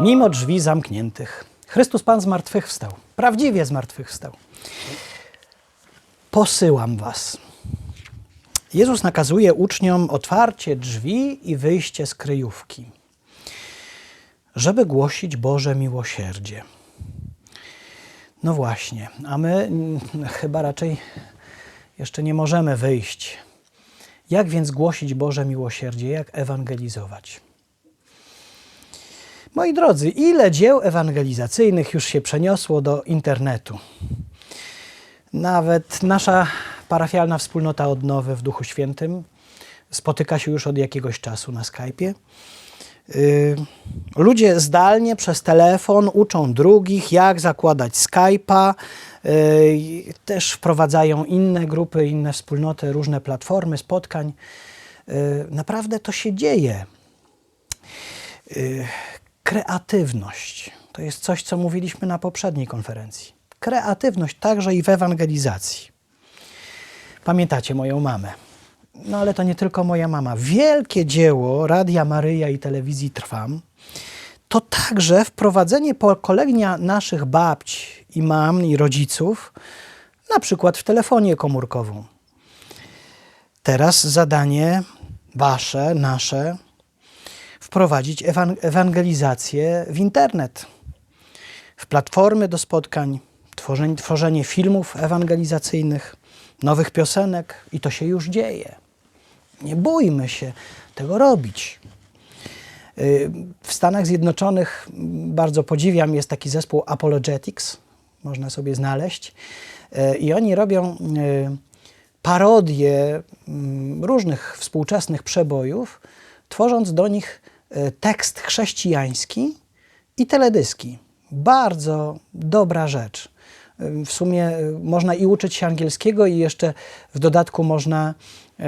Mimo drzwi zamkniętych. Chrystus Pan zmartwychwstał. Prawdziwie zmartwychwstał. Posyłam was. Jezus nakazuje uczniom otwarcie drzwi i wyjście z kryjówki, żeby głosić Boże miłosierdzie. No właśnie, a my mm, chyba raczej jeszcze nie możemy wyjść. Jak więc głosić Boże miłosierdzie? Jak ewangelizować? Moi drodzy, ile dzieł ewangelizacyjnych już się przeniosło do internetu? Nawet nasza parafialna wspólnota odnowy w Duchu Świętym spotyka się już od jakiegoś czasu na Skype'ie. Yy, ludzie zdalnie przez telefon uczą drugich, jak zakładać Skype'a. Yy, też wprowadzają inne grupy, inne wspólnoty, różne platformy spotkań. Yy, naprawdę to się dzieje. Kreatywność to jest coś, co mówiliśmy na poprzedniej konferencji. Kreatywność także i w ewangelizacji. Pamiętacie moją mamę. No ale to nie tylko moja mama. Wielkie dzieło Radia Maryja i telewizji Trwam to także wprowadzenie pokolenia naszych babć i mam i rodziców, na przykład w telefonie komórkową. Teraz zadanie wasze, nasze, wprowadzić ewan- ewangelizację w internet, w platformy do spotkań, tworzenie, tworzenie filmów ewangelizacyjnych, nowych piosenek i to się już dzieje. Nie bójmy się tego robić. Y, W Stanach Zjednoczonych m, bardzo podziwiam, jest taki zespół Apologetics, można sobie znaleźć. Y, I oni robią y, parodie mm, różnych współczesnych przebojów, tworząc do nich tekst chrześcijański i teledyski. Bardzo dobra rzecz. Y, W sumie y, można i uczyć się angielskiego, i jeszcze w dodatku można, y,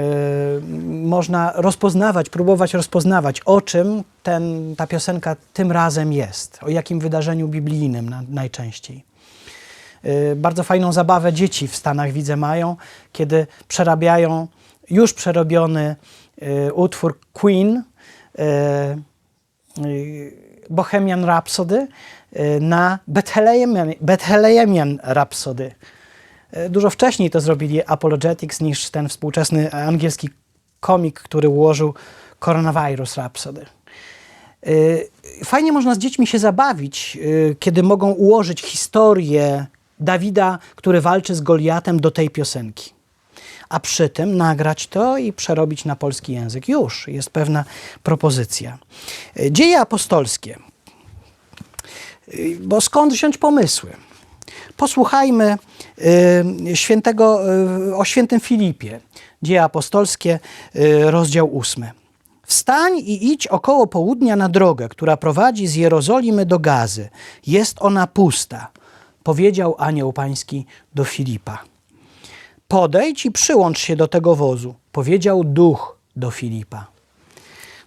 można rozpoznawać, próbować rozpoznawać, o czym ten, ta piosenka tym razem jest, o jakim wydarzeniu biblijnym na, najczęściej. Y, Bardzo fajną zabawę dzieci w Stanach widzę mają, kiedy przerabiają już przerobiony y, utwór Queen, Bohemian Rhapsody, y, na Bethlehemian, Bethlehemian Rhapsody. Dużo wcześniej to zrobili Apologetics niż ten współczesny angielski komik, który ułożył Coronavirus Rhapsody. Fajnie można z dziećmi się zabawić, kiedy mogą ułożyć historię Dawida, który walczy z Goliatem do tej piosenki. A przy tym nagrać to i przerobić na polski język. Już jest pewna propozycja. Y, Dzieje apostolskie. Y, Bo skąd wziąć pomysły? Posłuchajmy y, świętego, o świętym Filipie. Dzieje apostolskie, rozdział ósmy. Wstań i idź około południa na drogę, która prowadzi z Jerozolimy do Gazy. Jest ona pusta, powiedział anioł pański do Filipa. Podejdź i przyłącz się do tego wozu, powiedział duch do Filipa.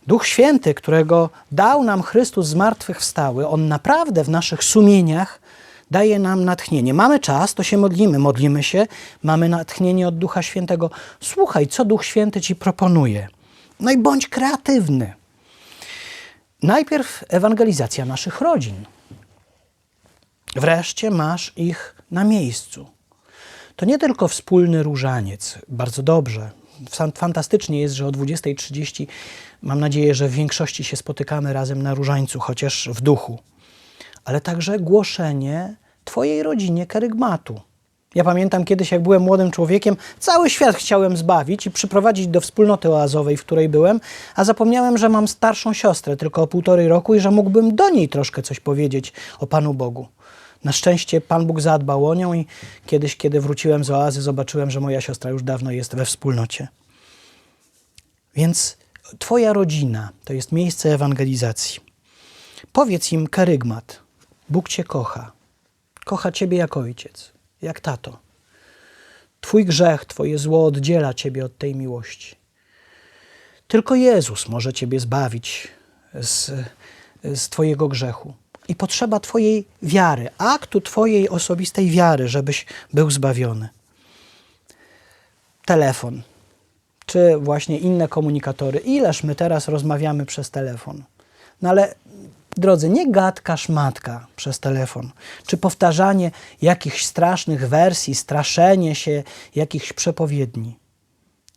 Duch Święty, którego dał nam Chrystus zmartwychwstały, on naprawdę w naszych sumieniach daje nam natchnienie. Mamy czas, to się modlimy, modlimy się, mamy natchnienie od Ducha Świętego. Słuchaj, co Duch Święty ci proponuje. No i bądź kreatywny. Najpierw ewangelizacja naszych rodzin. Wreszcie masz ich na miejscu. To nie tylko wspólny różaniec, bardzo dobrze. Fan- Fantastycznie jest, że o 20.30 mam nadzieję, że w większości się spotykamy razem na różańcu, chociaż w duchu, ale także głoszenie Twojej rodzinie kerygmatu. Ja pamiętam kiedyś, jak byłem młodym człowiekiem, cały świat chciałem zbawić i przyprowadzić do wspólnoty oazowej, w której byłem, a zapomniałem, że mam starszą siostrę tylko o półtorej roku i że mógłbym do niej troszkę coś powiedzieć o Panu Bogu. Na szczęście Pan Bóg zadbał o nią i kiedyś, kiedy wróciłem z oazy, zobaczyłem, że moja siostra już dawno jest we wspólnocie. Więc Twoja rodzina to jest miejsce ewangelizacji. Powiedz im kerygmat. Bóg Cię kocha. Kocha Ciebie jak ojciec, jak tato. Twój grzech, Twoje zło oddziela Ciebie od tej miłości. Tylko Jezus może Ciebie zbawić z, z Twojego grzechu. I potrzeba Twojej wiary, aktu Twojej osobistej wiary, żebyś był zbawiony. Telefon, czy właśnie inne komunikatory. Ileż my teraz rozmawiamy przez telefon. No ale Drodzy, nie gadka szmatka przez telefon, czy powtarzanie jakichś strasznych wersji, straszenie się jakichś przepowiedni.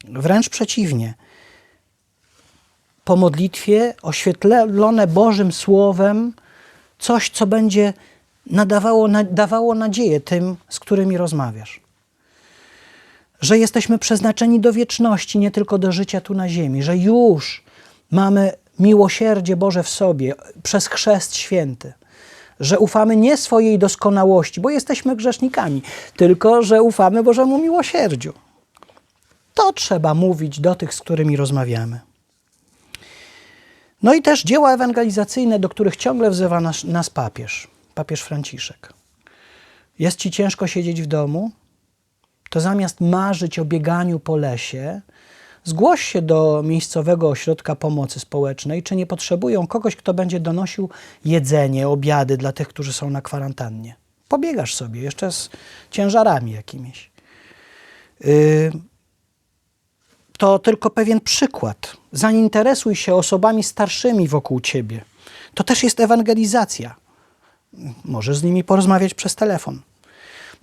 Wręcz przeciwnie. Po modlitwie oświetlone Bożym Słowem coś, co będzie nadawało, na, dawało nadzieję tym, z którymi rozmawiasz. Że jesteśmy przeznaczeni do wieczności, nie tylko do życia tu na ziemi, że już mamy miłosierdzie Boże w sobie przez chrzest święty, że ufamy nie swojej doskonałości, bo jesteśmy grzesznikami, tylko że ufamy Bożemu miłosierdziu. To trzeba mówić do tych, z którymi rozmawiamy. No i też dzieła ewangelizacyjne, do których ciągle wzywa nas, nas papież, papież Franciszek. Jest ci ciężko siedzieć w domu? To zamiast marzyć o bieganiu po lesie, zgłoś się do miejscowego ośrodka pomocy społecznej, czy nie potrzebują kogoś, kto będzie donosił jedzenie, obiady dla tych, którzy są na kwarantannie. Pobiegasz sobie jeszcze z ciężarami jakimiś. Yy, to tylko pewien przykład. Zainteresuj się osobami starszymi wokół ciebie. To też jest ewangelizacja. Możesz z nimi porozmawiać przez telefon.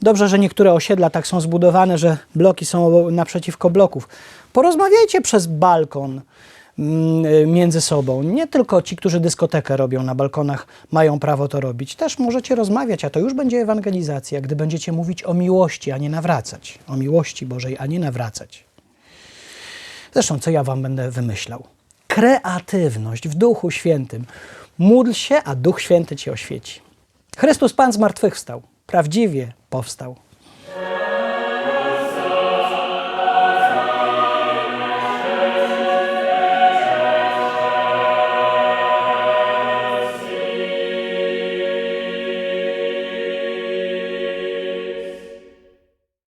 Dobrze, że niektóre osiedla tak są zbudowane, że bloki są naprzeciwko bloków. Porozmawiajcie przez balkon mm, między sobą. Nie tylko ci, którzy dyskotekę robią na balkonach, mają prawo to robić. Też możecie rozmawiać, a to już będzie ewangelizacja, gdy będziecie mówić o miłości, a nie nawracać. O miłości Bożej, a nie nawracać. Zresztą, co ja wam będę wymyślał? Kreatywność w Duchu Świętym. Módl się, a Duch Święty ci oświeci. Chrystus Pan zmartwychwstał. Prawdziwie powstał.